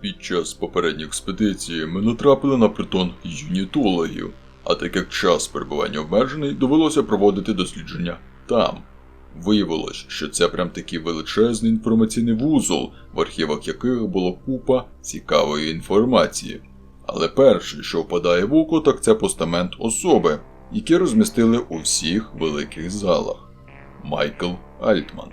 Під час попередньої експедиції ми натрапили на притон юнітологів, а так як час перебування обмежений, довелося проводити дослідження там. Виявилось, що це прям такий величезний інформаційний вузол, в архівах яких було купа цікавої інформації. Але перше, що впадає в око, так це постамент особи, які розмістили у всіх великих залах. Майкл Альтман.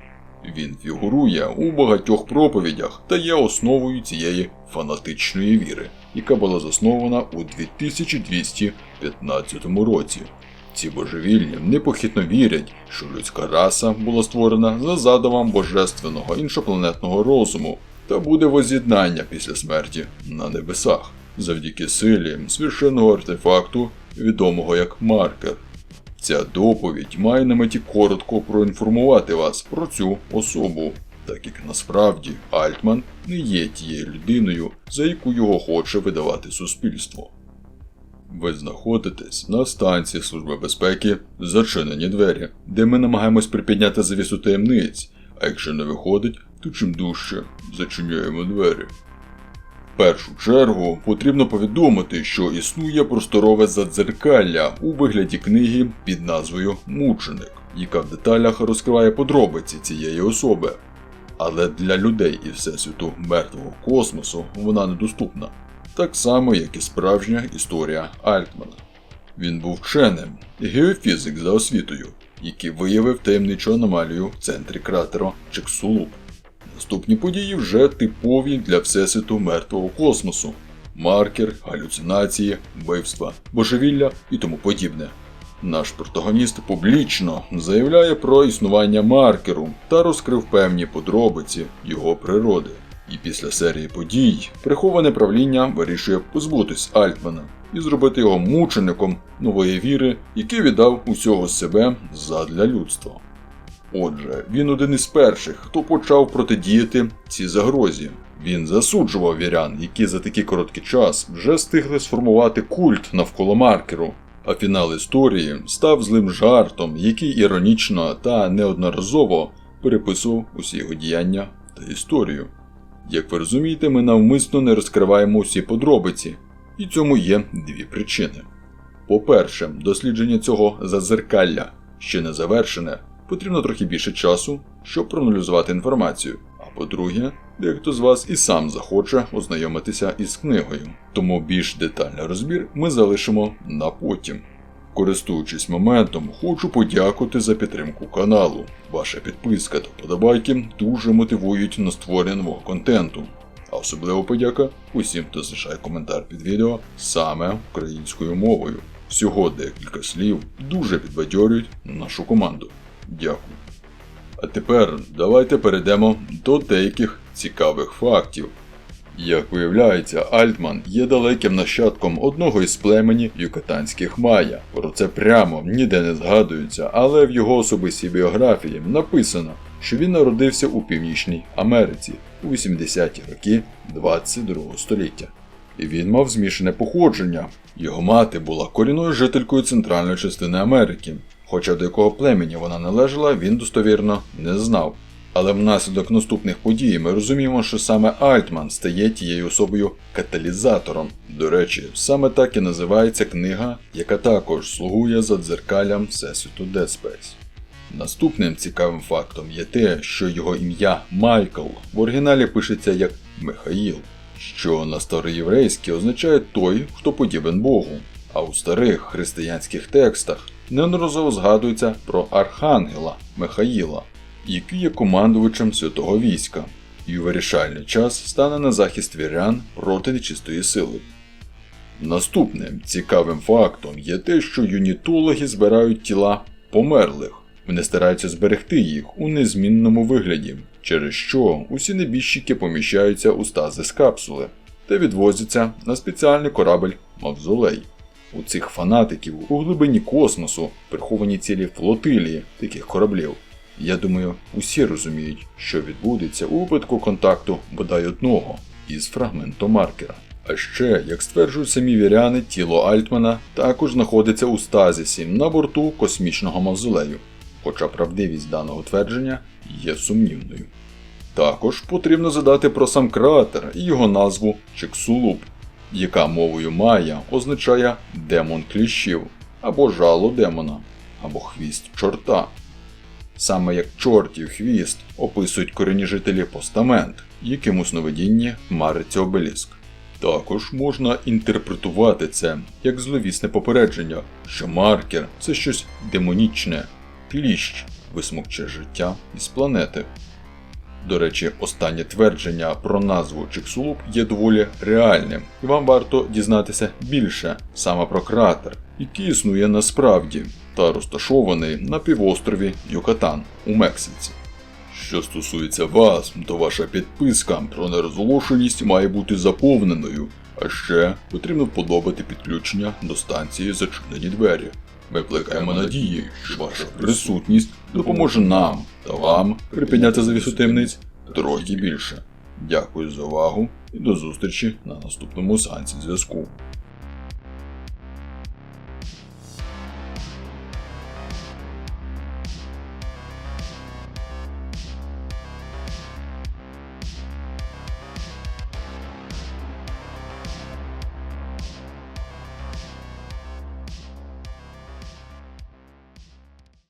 Він фігурує у багатьох проповідях та є основою цієї фанатичної віри, яка була заснована у 2215 році. Ці божевільні непохитно вірять, що людська раса була створена за задумом божественного іншопланетного розуму та буде воз'єднання після смерті на небесах завдяки силі священного артефакту, відомого як маркер. Ця доповідь має на меті коротко проінформувати вас про цю особу, так як насправді Альтман не є тією людиною, за яку його хоче видавати суспільство. Ви знаходитесь на станції Служби безпеки Зачинені двері, де ми намагаємось припідняти завісу таємниць, а якщо не виходить, то чим дужче зачиняємо двері. Першу чергу потрібно повідомити, що існує просторове задзеркалля у вигляді книги під назвою Мученик, яка в деталях розкриває подробиці цієї особи. Але для людей і всесвіту мертвого космосу вона недоступна, так само як і справжня історія Альтмана. Він був вченим, геофізик за освітою, який виявив таємничу аномалію в центрі кратера Чексулуп. Наступні події вже типові для всесвіту мертвого космосу: маркер, галюцинації, вбивства, божевілля і тому подібне. Наш протагоніст публічно заявляє про існування маркеру та розкрив певні подробиці його природи. І після серії подій приховане правління вирішує позбутись Альтмана і зробити його мучеником нової віри, який віддав усього себе задля людства. Отже, він один із перших, хто почав протидіяти цій загрозі. Він засуджував вірян, які за такий короткий час вже встигли сформувати культ навколо маркеру. А фінал історії став злим жартом, який іронічно та неодноразово переписував усі його діяння та історію. Як ви розумієте, ми навмисно не розкриваємо усі подробиці, і цьому є дві причини. По-перше, дослідження цього зазеркалля ще не завершене, потрібно трохи більше часу, щоб проаналізувати інформацію. А по-друге, дехто з вас і сам захоче ознайомитися із книгою, тому більш детальний розбір ми залишимо на потім. Користуючись моментом, хочу подякувати за підтримку каналу. Ваша підписка та подобайки дуже мотивують на створення нового контенту. А особливо подяка усім, хто залишає коментар під відео саме українською мовою. Всього декілька слів дуже підбадьорюють нашу команду. Дякую. А тепер давайте перейдемо до деяких цікавих фактів. Як виявляється, Альтман є далеким нащадком одного із племені юкатанських майя. Про це прямо ніде не згадується, але в його особистій біографії написано, що він народився у Північній Америці у 80-ті роки 22 століття. І він мав змішане походження. Його мати була корінною жителькою центральної частини Америки, хоча до якого племені вона належала, він достовірно не знав. Але внаслідок наступних подій ми розуміємо, що саме Альтман стає тією особою каталізатором. До речі, саме так і називається книга, яка також слугує за дзеркалям Всесвіту Dead Space. Наступним цікавим фактом є те, що його ім'я Майкл в оригіналі пишеться як Михаїл, що на староєврейській означає той, хто подібен Богу, а у старих християнських текстах неодноразово згадується про архангела Михаїла, який є командувачем святого війська, і у вирішальний час стане на захист вірян проти нечистої сили. Наступним цікавим фактом є те, що юнітологи збирають тіла померлих. Вони стараються зберегти їх у незмінному вигляді, через що усі небіжчики поміщаються у стазис капсули та відвозяться на спеціальний корабель Мавзолей. У цих фанатиків у глибині космосу приховані цілі флотилії таких кораблів. Я думаю, усі розуміють, що відбудеться у випадку контакту бодай одного із фрагментом маркера. А ще, як стверджують самі віряни, тіло Альтмана також знаходиться у стазісі на борту космічного мавзолею, хоча правдивість даного твердження є сумнівною. Також потрібно задати про сам кратер і його назву Чексулуп, яка мовою Майя означає демон кліщів, або жало демона, або хвіст чорта. Саме як чортів хвіст описують корінні жителі постамент, яким у сновидінні мариться обеліск. Також можна інтерпретувати це як зловісне попередження, що маркер це щось демонічне, кліщ висмокче життя із планети. До речі, останнє твердження про назву Чиксулуп є доволі реальним, і вам варто дізнатися більше саме про кратер, який існує насправді та розташований на півострові Юкатан у Мексиці. Що стосується вас, то ваша підписка про нерозголошеність має бути заповненою, а ще потрібно вподобати підключення до станції зачинені двері. Ми плекаємо надії, що ваша присутність допоможе нам та вам припиняти завісу таємниць трохи більше. Дякую за увагу і до зустрічі на наступному сеансі зв'язку.